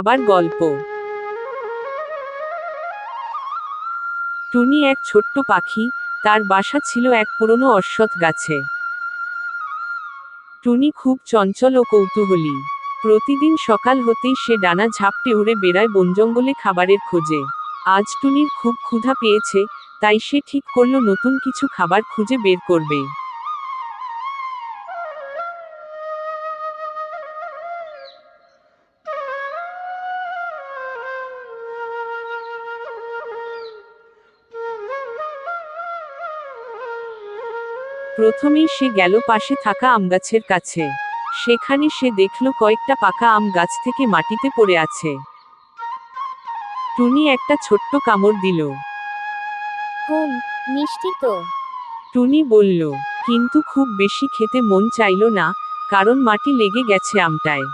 খাবার গল্প। টুনি এক ছোট্ট পাখি, তার বাসা ছিল এক পুরনো অশ্বত্থ গাছে। টুনি খুব চঞ্চল ও কৌতূহলী। প্রতিদিন সকাল হতেই সে ডানা ঝাপটে উড়ে বেড়ায় বনজঙ্গলে খাবারের খোঁজে। আজ টুনির খুব ক্ষুধা পেয়েছে, তাই সে ঠিক করল নতুন কিছু খাবার খুঁজে বের করবে। প্রথমেই সে গেল পাশে থাকা আম গাছের কাছে। সেখানে সে দেখল কয়েকটা পাকা আম গাছ থেকে মাটিতে পড়ে আছে। টুনি একটা ছোট্ট কামড় দিল। হুম মিষ্টি তো। টুনি বলল কিন্তু খুব বেশি খেতে মন চাইল না কারণ মাটি লেগে গেছে আমটায়।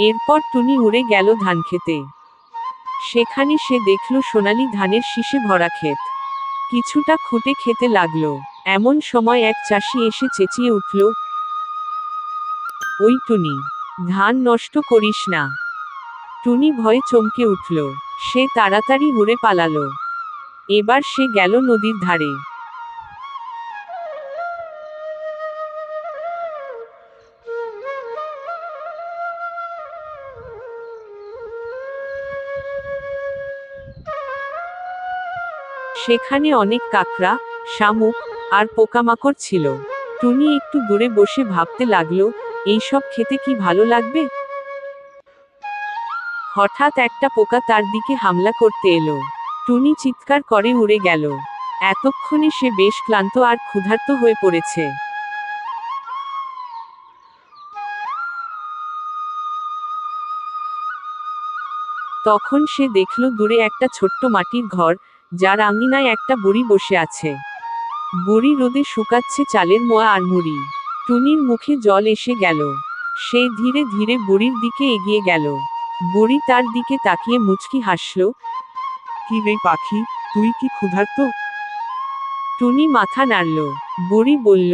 এরপর টুনি উড়ে গেল ধান খেতে। সেখানে সে দেখল সোনালি ধানের শীষে ভরা ক্ষেত। কিছুটা খুঁটে খেতে লাগল। এমন সময় এক চাষি এসে চেঁচিয়ে উঠল, ওই টুনি, ধান নষ্ট করিস না। টুনি ভয়ে চমকে উঠল। সে তাড়াতাড়ি উড়ে পালালো। এবার সে গেল নদীর ধারে। সেখানে অনেক কাকড়া, শামুক আর পোকামাকড় ছিল। টুনি একটু দূরে বসে ভাবতে লাগল, এইসব খেতে কি ভালো লাগবে? হঠাৎ একটা পোকা তার দিকে হামলা করতে এলো। টুনি চিৎকার করে উড়ে গেল। এতক্ষণে সে বেশ ক্লান্ত আর ক্ষুধার্ত হয়ে পড়েছে। তখন সে দেখল দূরে একটা ছোট্ট মাটির ঘর যার আঙিনায় একটা বড়ি বসে আছে। বড়ি রোদে শুকাচ্ছে চালের মোয়া আর মুড়ি। টুনির মুখে জল এসে গেল। সে ধীরে ধীরে বড়ির দিকে এগিয়ে গেল। বড়ি তার দিকে তাকিয়ে মুচকি হাসল কি রে পাখি তুই কি ক্ষুধার্ত? টুনি মাথা নাড়ল। বুড়ি বলল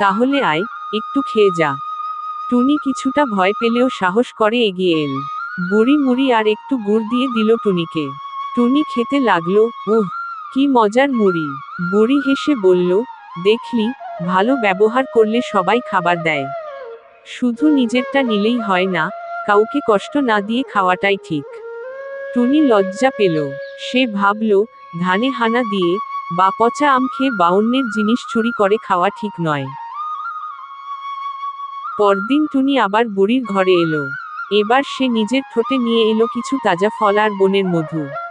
তাহলে আয় একটু খেয়ে যা। টুনি কিছুটা ভয় পেলেও সাহস করে এগিয়ে এল। বুড়ি মুড়ি আর একটু গুড় দিয়ে দিল টুনিকে। টুনি খেতে লাগল ওহ কি মজার মুড়ি। বুড়ি হেসে বলল, দেখলি, ভালো ব্যবহার করলে সবাই খাবার দেয়। শুধু নিজেরটা নিলেই হয় না, কাউকে কষ্ট না দিয়ে খাওয়াটাই ঠিক। টুনি লজ্জা পেল। সে ভাবল, ধানে হানা দিয়ে বা পচা আম খেয়ে বাউন্নের জিনিস চুরি করে খাওয়া ঠিক নয়। পরদিন টুনি আবার বুড়ির ঘরে এলো। এবার সে নিজের ঠোঁটে নিয়ে এলো কিছু তাজা ফল আর বনের মধু।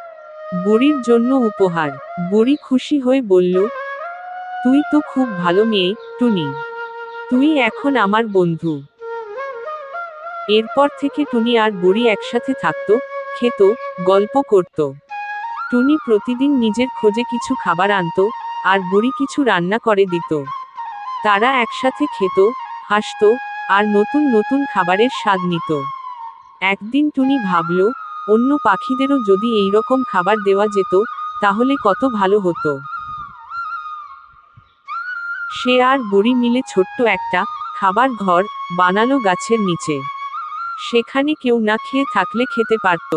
বুড়ির জন্য উপহার। বুড়ি খুশি হয়ে বলল, তুই তো খুব ভালো মেয়ে, টুনি। তুই এখন আমার বন্ধু। এরপর থেকে টুনি আর বুড়ি একসাথে থাকতো, খেত, গল্প করত। টুনি প্রতিদিন নিজের খোঁজে কিছু খাবার আনতো, আর বুড়ি কিছু রান্না করে দিত। তারা একসাথে খেত, হাসত, আর নতুন নতুন খাবারের স্বাদ নিত। একদিন টুনি ভাবল অন্য পাখিদেরও যদি এই রকম খাবার দেওয়া যেত, তাহলে কত ভালো হতো। সে আর বুড়ি মিলে ছোট্ট একটা খাবার ঘর বানালো গাছের নিচে। সেখানে কেউ না খেয়ে থাকলে খেতে পারত।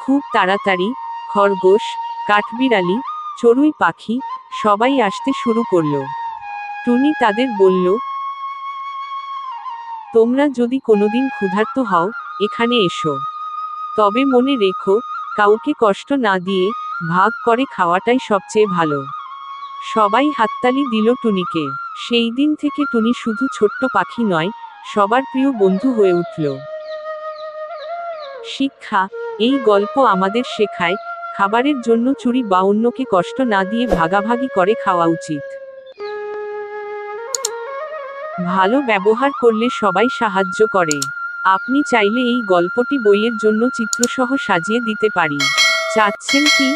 খুব তাড়াতাড়ি খরগোশ, কাঠবিড়ালি, চড়ুই পাখি সবাই আসতে শুরু করল। টুনি তাদের বলল, তোমরা যদি কোনোদিন ক্ষুধার্ত হও, এখানে এসো। তবে মনে রেখো, কাউকে কষ্ট না দিয়ে ভাগ করে খাওয়াটাই সবচেয়ে ভালো। সবাই হাততালি দিল টুনিকে। সেই দিন থেকে টুনি শুধু ছোট্ট পাখি নয়, সবার প্রিয় বন্ধু হয়ে উঠল। শিক্ষা, এই গল্প আমাদের শেখায়, খাবারের জন্য চুরি বা অন্যকে কষ্ট না দিয়ে ভাগাভাগি করে খাওয়া উচিত। ভালো ব্যবহার করলে সবাই সাহায্য করে। আপনি চাইলে এই গল্পটি বইয়ের জন্য চিত্রসহ সাজিয়ে দিতে পারি। চাচ্ছেন কি?